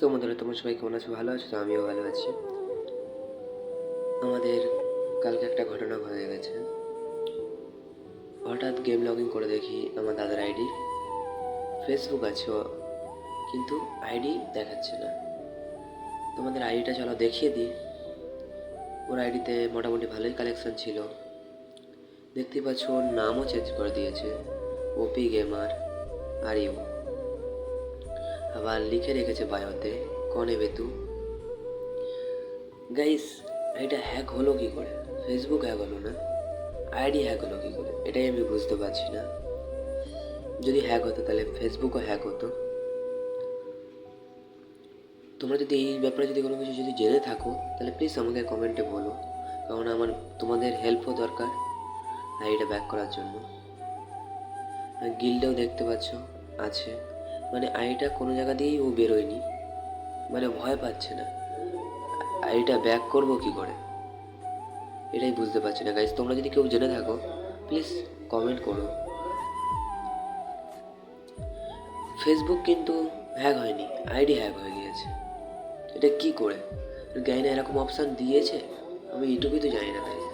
তো বন্ধুরা, তোমার সবাই কেমন আছো? ভালো আছো? তো আমিও ভালো আছি। আমাদের কালকে একটা ঘটনা হয়ে গেছে। হঠাৎ গেম লগ ইন করে দেখি আমার দাদার আইডি ফেসবুক আছে, কিন্তু আইডি দেখাচ্ছে না। তোমাদের আইডিটা চলো দেখিয়ে দিই। ওর আইডিতে মোটামুটি ভালোই কালেকশন ছিল। দেখতে পাচ্ছ, ওর নামও চেঞ্জ করে দিয়েছে। ওপি গেমার আর ইউ আবার লিখে রেখেছে বায়োতে, কনে বেতু। গাইস, এটা হ্যাক হলো কি করে? ফেসবুক হ্যাক হলো না? আইডি হ্যাক হলো কি করে? এটাই আমি বুঝতে পারছি না। যদি হ্যাক হতো, তাহলে ফেসবুকও হ্যাক হতো। তোমরা যদি এই ব্যাপারে যদি কোনো কিছু যদি জেনে থাকো, তাহলে প্লিজ আমাকে কমেন্টে বলো। কারণ আমার, তোমাদের হেল্পও দরকার আইডিটা ব্যাক করার জন্য। গিল্ডেও দেখতে পাচ্ছ, আছে। মানে আইডিটা কোনো জায়গা দিয়েই ও বেরোয়নি। মানে ভয় পাচ্ছে না। আইডিটা ব্যাক করব কি করে? এটাই বুঝতে পারছি না। গাইজ তোমরা যদি কেউ জেনে থাকো প্লিজ কমেন্ট করো। ফেসবুক কিন্তু হ্যাক হয়নি, আইডি হ্যাক হয়ে গিয়েছে। এটা কি করে? গাই না এরকম অপশান দিয়েছে? আমি ইউটিউবে তো জানি না গাইজ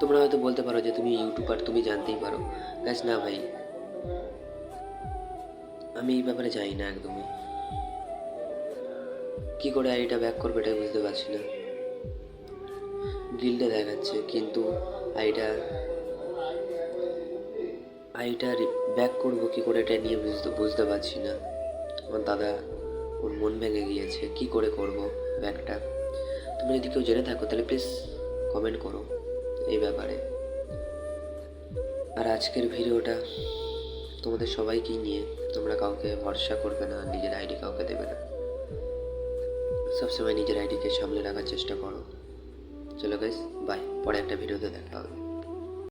তোমরা হয়তো বলতে পারো যে তুমি ইউটিউবার তুমি জানতেই পারো। গাছ না ভাই আমি এই ব্যাপারে জানি না একদমই। কি করে আইডিটা ব্যাক করবে এটা বুঝতে পারছি না। গিল্ডে দেখাচ্ছে, কিন্তু আইডিটা আইডিটা ব্যাক করব কি করে এটা নিয়ে বুঝতে বুঝতে পারছি না। আমার দাদা, ওর মন ভেঙে গিয়েছে, কি করে করব ব্যাকটা তুমি যদি কেউ জেনে থাকো, তাহলে প্লিজ কমেন্ট করো এই ব্যাপারে। আর আজকের ভিডিওটা তোমাদের সবাইকেই নিয়ে তোমরা কাউকে ভরসা করবে না, নিজের আইডি কাউকে দেবে না। সবসময় নিজের আইডিকে সামলে রাখার চেষ্টা করো। চলো গাইস বাই পরে একটা ভিডিওতে দেখা হবে।